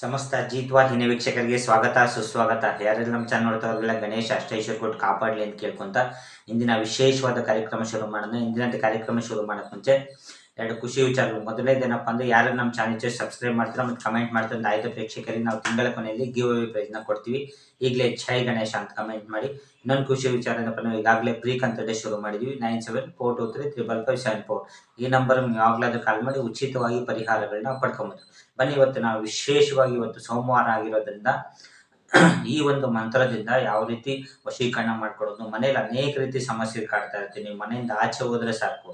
ಸಮಸ್ತ ಜೀತ್ವಾಹಿನಿ ವೀಕ್ಷಕರಿಗೆ ಸ್ವಾಗತ, ಸುಸ್ವಾಗತ. ಯಾರೆಲ್ಲ ನಮ್ಮ ಚಾನಲ್ ನೋಡ್ತಾ ಅವ್ರಿಗೆಲ್ಲ ಗಣೇಶ, ಅಷ್ಟೈಶ್ವರ್ ಕೊಟ್ಟು ಕಾಪಾಡಲಿ ಅಂತ ಕೇಳ್ಕೊಂತ ಇಂದಿನ ವಿಶೇಷವಾದ ಕಾರ್ಯಕ್ರಮ ಶುರು ಮಾಡೋಣ. ಇಂದಿನ ಕಾರ್ಯಕ್ರಮ ಶುರು ಮಾಡೋಕೆ ಮುಂಚೆ ಎರಡು ಖುಷಿ ವಿಚಾರಗಳು. ಮೊದಲನೇದೇನಪ್ಪ ಅಂದ್ರೆ ಯಾರು ನಮ್ಮ ಚಾನಲ್ ಸಬ್ಸ್ಕ್ರೈಬ್ ಮಾಡ್ತಾರೆ ಮತ್ತೆ ಕಮೆಂಟ್ ಮಾಡ್ತಾರೆ ಒಂದು ಐದು ಪ್ರೇಕ್ಷಕರಿಗೆ ನಾವು ತಿಂಗಳ ಕೊನೆಯಲ್ಲಿ ಗಿವ್ ಅವೇ ಪ್ರೈಸ್ನ ಕೊಡ್ತೀವಿ. ಈಗಲೇ ಜೈ ಗಣೇಶ ಅಂತ ಕಮೆಂಟ್ ಮಾಡಿ. ಇನ್ನೊಂದು ಖುಷಿ ವಿಚಾರ ಏನಪ್ಪ ನಾವು ಈಗಾಗಲೇ ಪ್ರೀ ಕಂತಡೆ ಶುರು ಮಾಡಿದ್ವಿ. Nine seven four two three triple five seven four ಈ ನಂಬರ್ ಯಾವಾಗಲಾದ್ರೂ ಕಾಲ್ ಮಾಡಿ ಉಚಿತವಾಗಿ ಪರಿಹಾರಗಳನ್ನ ಪಡ್ಕೊಬೋದು. ಬನ್ನಿ ಇವತ್ತು ನಾವು ವಿಶೇಷವಾಗಿ ಇವತ್ತು ಸೋಮವಾರ ಆಗಿರೋದ್ರಿಂದ ಈ ಒಂದು ಮಂತ್ರದಿಂದ ಯಾವ ರೀತಿ ವಶೀಕರಣ ಮಾಡ್ಕೊಡೋದು ಮನೇಲಿ ಅನೇಕ ರೀತಿ ಸಮಸ್ಯೆ ಕಾಡ್ತಾ ಇರ್ತೀನಿ ಮನೆಯಿಂದ ಆಚೆ ಹೋದ್ರೆ ಸಾಕು.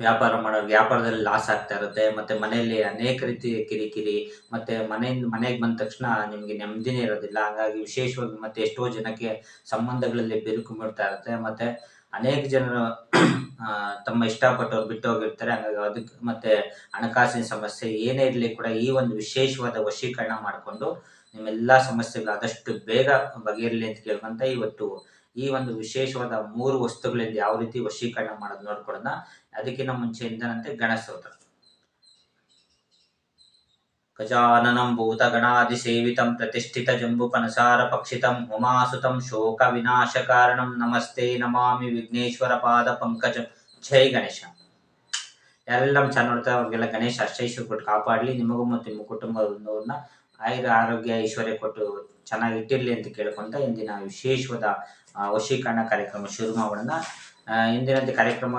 ವ್ಯಾಪಾರ ಮಾಡೋ, ವ್ಯಾಪಾರದಲ್ಲಿ ಲಾಸ್ ಆಗ್ತಾ ಇರುತ್ತೆ. ಮತ್ತೆ ಮನೆಯಲ್ಲಿ ಅನೇಕ ರೀತಿ ಕಿರಿಕಿರಿ, ಮತ್ತೆ ಮನೆಯಿಂದ ಮನೆಗೆ ಬಂದ ತಕ್ಷಣ ನಿಮಗೆ ನೆಮ್ಮದಿನೇ ಇರೋದಿಲ್ಲ. ಹಾಗಾಗಿ ವಿಶೇಷವಾಗಿ ಮತ್ತೆ ಎಷ್ಟೋ ಜನಕ್ಕೆ ಸಂಬಂಧಗಳಲ್ಲಿ ಬಿರುಕು ಬಿಡ್ತಾ ಇರುತ್ತೆ. ಮತ್ತೆ ಅನೇಕ ಜನರು ತಮ್ಮ ಇಷ್ಟಪಟ್ಟವ್ರು ಬಿಟ್ಟು ಹೋಗಿರ್ತಾರೆ. ಹಾಗಾಗಿ ಅದಕ್ಕೆ ಮತ್ತೆ ಹಣಕಾಸಿನ ಸಮಸ್ಯೆ ಏನೇ ಇರಲಿ ಕೂಡ ಈ ಒಂದು ವಿಶೇಷವಾದ ವಶೀಕರಣ ಮಾಡಿಕೊಂಡು ನಿಮ್ಮೆಲ್ಲ ಸಮಸ್ಯೆಗಳು ಆದಷ್ಟು ಬೇಗ ಬಗೆಯಿರಲಿ ಅಂತ ಕೇಳ್ಕೊಂತ ಇವತ್ತು ಈ ಒಂದು ವಿಶೇಷವಾದ ಮೂರು ವಸ್ತುಗಳಿಂದ ಯಾವ ರೀತಿ ವಶೀಕರಣ ಮಾಡೋದು ನೋಡ್ಕೊಳ್ಳೋಣ. ಅದಕ್ಕಿಂತ ಮುಂಚೆಯಿಂದನಂತೆ ಗಣೇಶ ಸ್ತೋತ್ರ ಗಜಾನನಂ ಭೂತಗಣಾದಿಸೇವಿತಂ ಪ್ರತಿಷ್ಠಿತ ಜಂಬುಕನಸಾರ ಪಕ್ಷಿತಂ ಉಮಾಸುತಂ ಶೋಕ ವಿನಾಶ ಕಾರಣಂ ನಮಸ್ತೆ ನಮಾಮಿ ವಿಘ್ನೇಶ್ವರ ಪಾದ ಪಂಕಜ. ಜೈ ಗಣೇಶ. ಯಾರೆಲ್ಲ ನಮ್ಮ ಚಾನಲ್ ನೋಡ್ತಾರೆ ಅವ್ರಿಗೆಲ್ಲ ಗಣೇಶ ಅಷ್ಟೈಶ್ವರ ಕೊಟ್ಟು ಕಾಪಾಡಲಿ. ನಿಮಗೂ ಮತ್ತು ನಿಮ್ಮ ಕುಟುಂಬದವ್ರನ್ನ ಆಯುರ ಆರೋಗ್ಯ ಐಶ್ವರ್ಯ ಕೊಟ್ಟು ಚೆನ್ನಾಗಿ ಇಟ್ಟಿರಲಿ ಅಂತ ಕೇಳ್ಕೊಂತ ಇಂದಿನ ವಿಶೇಷವಾದ ವಶೀಕರಣ ಕಾರ್ಯಕ್ರಮ ಶುರು ಮಾಡೋಣ. ಇಂದಿನ ಇಂದಿನಂತೆ ಕಾರ್ಯಕ್ರಮ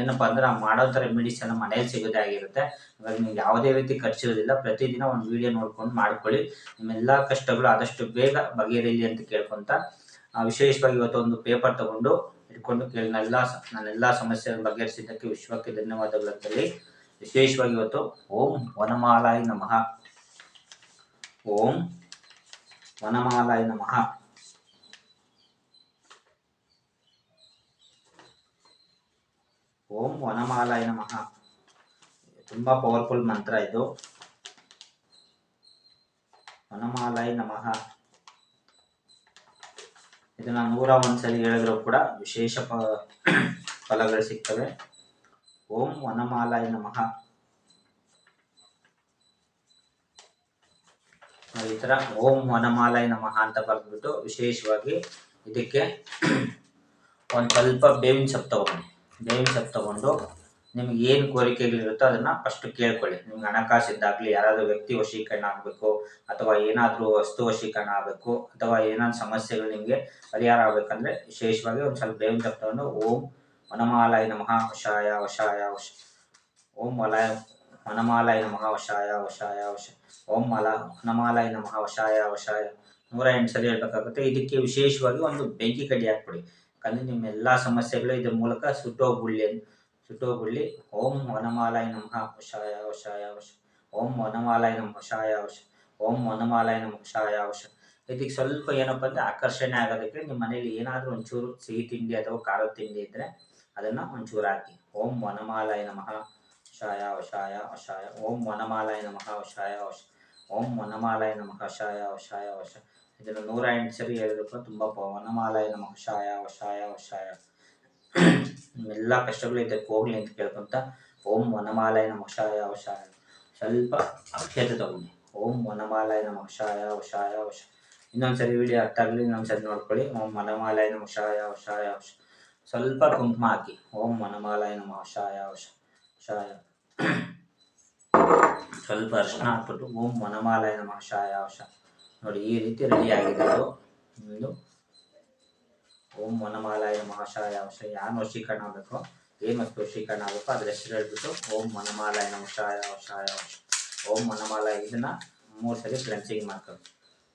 ಏನಪ್ಪ ಅಂದ್ರೆ ಮಾಡೋ ಥರ ಮೆಡಿಸನ್ ಎಲ್ಲ ಮನೇಲಿ ಸಿಗೋದೇ ಆಗಿರುತ್ತೆ. ಇವಾಗ ನಿಮ್ಗೆ ಯಾವುದೇ ರೀತಿ ಖರ್ಚಿರೋದಿಲ್ಲ. ಪ್ರತಿದಿನ ಒಂದು ವಿಡಿಯೋ ನೋಡ್ಕೊಂಡು ಮಾಡ್ಕೊಳ್ಳಿ. ನಿಮ್ಮೆಲ್ಲ ಕಷ್ಟಗಳು ಆದಷ್ಟು ಬೇಗ ಬಗೆಹರಿಲಿ ಅಂತ ಕೇಳ್ಕೊಂತ ವಿಶೇಷವಾಗಿ ಇವತ್ತು ಒಂದು ಪೇಪರ್ ತಗೊಂಡು ಇಟ್ಕೊಂಡು ಕೇಳಿ. ನನ್ನೆಲ್ಲ ನನ್ನೆಲ್ಲ ಸಮಸ್ಯೆಗಳನ್ನು ಬಗೆಹರಿಸಿದ್ದಕ್ಕೆ ವಿಶ್ವಕ್ಕೆ ಧನ್ಯವಾದಗಳು ಅಂತೇಳಿ. ವಿಶೇಷವಾಗಿ ಇವತ್ತು ಓಂ ವನಮಾಲಾಯ ನಮಃ. ಓಂ ವನಮಾಲಾಯ ನಮಃ. ಓಂ ವನಮಾಲಾಯ ನಮಃ. ತುಂಬಾ ಪವರ್ಫುಲ್ ಮಂತ್ರ ಇದು. ವನಮಾಲಾಯ ನಮಃ. ಇದನ್ನ ನೂರ ಒಂದ್ಸಲಿ ಹೇಳಿದ್ರು ಕೂಡ ವಿಶೇಷ ಫಲಗಳು ಸಿಗ್ತವೆ. ಓಂ ವನಮಾಲಾಯ ನಮಃ. ಈ ತರ ಓಂ ವನಮಾಲಾಯ ನಮಃ ಅಂತ ಬರೆದ್ಬಿಟ್ಟು ವಿಶೇಷವಾಗಿ ಇದಕ್ಕೆ ಒಂದು ಸ್ವಲ್ಪ ಬೇವಿನ ಸೊಪ್ಪು ತಗೊಂಡು ಬೇವಿನ ಸೊಪ್ಪು ತಗೊಂಡು ನಿಮ್ಗೆ ಏನು ಕೋರಿಕೆಗಳಿರುತ್ತೋ ಅದನ್ನ ಫಸ್ಟ್ ಕೇಳ್ಕೊಳ್ಳಿ. ನಿಮ್ಗೆ ಹಣಕಾಸಿದ್ದಾಗಲಿ ಯಾರಾದರೂ ವ್ಯಕ್ತಿ ವಶೀಕರಣ ಆಗಬೇಕು ಅಥವಾ ಏನಾದರೂ ವಸ್ತು ವಶೀಕರಣ ಆಗಬೇಕು ಅಥವಾ ಏನಾದ್ರು ಸಮಸ್ಯೆಗಳು ನಿಮಗೆ ಪರಿಹಾರ ಆಗಬೇಕಂದ್ರೆ ವಿಶೇಷವಾಗಿ ಒಂದು ಸ್ವಲ್ಪ ಬೇವಿನ ಸೊಪ್ಪು ತಗೊಂಡು ಓಂ ವನಮಾಲಾಯ ನಮಃ ವಶಾಯ ವಶಾಯ ವಶ ಓಂ ವಲಯ ವನಮಾಲಾಯ ನಮಃ ವಶಾಯ ವಶಾಯ ವಶ ಓಂ ಮಲ ವನಮಾಲಾಯ ನಮಃ ವಶಾಯ ವಶಾಯ ನೂರ ಎಂಟು ಸಲ ಹೇಳ್ಬೇಕಾಗುತ್ತೆ. ಇದಕ್ಕೆ ವಿಶೇಷವಾಗಿ ಒಂದು ಬೆಂಕಿ ಕಡ್ಡಿ ಹಾಕ್ಬಿಡಿ. ನಿಮ್ಮ ಎಲ್ಲ ಸಮಸ್ಯೆಗಳು ಇದ್ರ ಮೂಲಕ ಸುಟ್ಟೋಗ್ಬಿಡ್ಲಿ ಸುಟ್ಟೋಗ್ಬಿಡ್ಲಿ. ಓಂ ವನಮಾಲಾಯ ನಮಃ ವಶಾಯ ವಶಾಯ, ವಶ. ಓಂ ವನಮಾಲಾಯ ನಮಃ ವಶಾಯ, ವಶ. ಓಂ ವನಮಾಲಾಯ ನಮಃ ವಶಾಯ, ವಶ. ಇದಕ್ಕೆ ಸ್ವಲ್ಪ ಏನಪ್ಪ ಅಂದರೆ ಆಕರ್ಷಣೆ ಆಗೋದಕ್ಕೆ ನಿಮ್ಮ ಮನೇಲಿ ಏನಾದರೂ ಒಂಚೂರು ಸಿಹಿ ತಿಂಡಿ ಅಥವಾ ಖಾರದ ತಿಂಡಿ ಇದ್ದರೆ ಅದನ್ನು ಒಂಚೂರು ಹಾಕಿ. ಓಂ ವನಮಾಲಾಯ ನಮಃ ವಶಾಯ ವಶಾಯ ವಶಾಯ ಓಂ ವನಮಾಲಾಯ ನಮಃ ವಶಾಯ ವಶ ಓಂ ವನಮಾಲಾಯ ನಮಃ ವಶಾಯ ವಶಾಯ ವಶ ಇದನ್ನು ನೂರ ಎಂಟು ಸರಿ ಹೇಳಿದ್ರು ತುಂಬ ವನಮಾಲಾಯ ನಮಃ ವಶಾಯ ವಶಾಯ ವಶಾಯ ಎಲ್ಲ ಕಷ್ಟಗಳು ಇದಕ್ಕೆ ಹೋಗ್ಲಿ ಅಂತ ಕೇಳ್ಕೊಂತ, ಓಂ ವನಮಾಲಾಯ ನಮಃ ಶಾಯ ವಶಾಯ ಸ್ವಲ್ಪ ಅಕ್ಷತೆ ತಗೊಂಡು. ಓಂ ವನಮಾಲಾಯ ನಮಃ ವಶಾಯ ವಶಾಯ ವಶ ಇನ್ನೊಂದ್ಸರಿ ವಿಡಿಯೋ ಅರ್ಥ ಆಗಲಿ, ಇನ್ನೊಂದ್ಸರಿ ನೋಡ್ಕೊಳ್ಳಿ. ಓಂ ವನಮಾಲಾಯ ನಮಃ ಶಾಯ ವಶಾಯ ವಶ ಸ್ವಲ್ಪ ಕುಂಕುಮ ಹಾಕಿ. ಓಂ ವನಮಾಲಾಯ ನಮಃ ಶಾಯ ವಶ ಸ್ವಲ್ಪ ಅರ್ಶಿನ ಹಾಕ್ಬಿಟ್ಟು ಓಂ ವನಮಾಲಾಯ ನಮಃ ವಶಾಯ ವಶ ನೋಡಿ ಈ ರೀತಿ ರೆಡಿ ಆಗಿದೆ ಇದು ಒಂದು ಓಂ ವನಮಾಲಾಯ ಮಹಾಶಾಯ ವಶ ಯಾನು ವಶೀಕರಣ ಆಗಬೇಕು ಏನು ವಸ್ತು ವಶೀಕರಣ ಆಗಬೇಕು ಅದ್ರ ಹೆಸರು ಹೇಳ್ಬಿಟ್ಟು ಓಂ ವನಮಾಲಾಯ ನಮಃಶಾಯ ವಶಾಯ ವಶ ಓಂ ವನಮಾಲಾಯ ಇದನ್ನ ಮೂರು ಸರಿ ಕ್ಲೆನ್ಸಿಂಗ್ ಮಾಡ್ಕೊಂಡು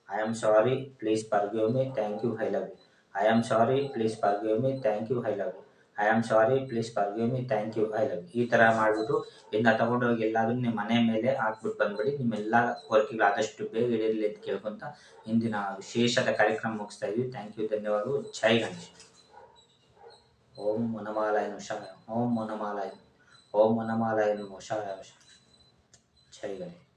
I am sorry please forgive me thank you I love you I am sorry please forgive me thank you I love you I am sorry please forgive me thank you I love ಈ ಥರ ಮಾಡಿಬಿಟ್ಟು ತಗೊಂಡು ಹೋಗಿ ಎಲ್ಲಾದ್ರೂ ನಿಮ್ಮ ಮನೆ ಮೇಲೆ ಹಾಕ್ಬಿಟ್ಟು ಬಂದ್ಬಿಡಿ. ನಿಮ್ಮೆಲ್ಲ ಕೋರಿಕೆಗಳು ಆದಷ್ಟು ಬೇಗ ಇಳಿರಲಿ ಅಂತ ಕೇಳ್ಕೊಂತ ಇಂದಿನ ವಿಶೇಷದ ಕಾರ್ಯಕ್ರಮ ಮುಗಿಸ್ತಾ ಇದ್ವಿ. ಥ್ಯಾಂಕ್ ಯು ಧನ್ಯವಾದಗಳು. ಜೈ ಗಣೇಶ್. ಓಂ ಮನಮಾಲಯ ನಮಃ. ಓಂ ಮನಮಾಲಯ ಓಂ ಮನಮಾಲಯ ನಮಃ. ಜೈ ಗಣೇಶ್.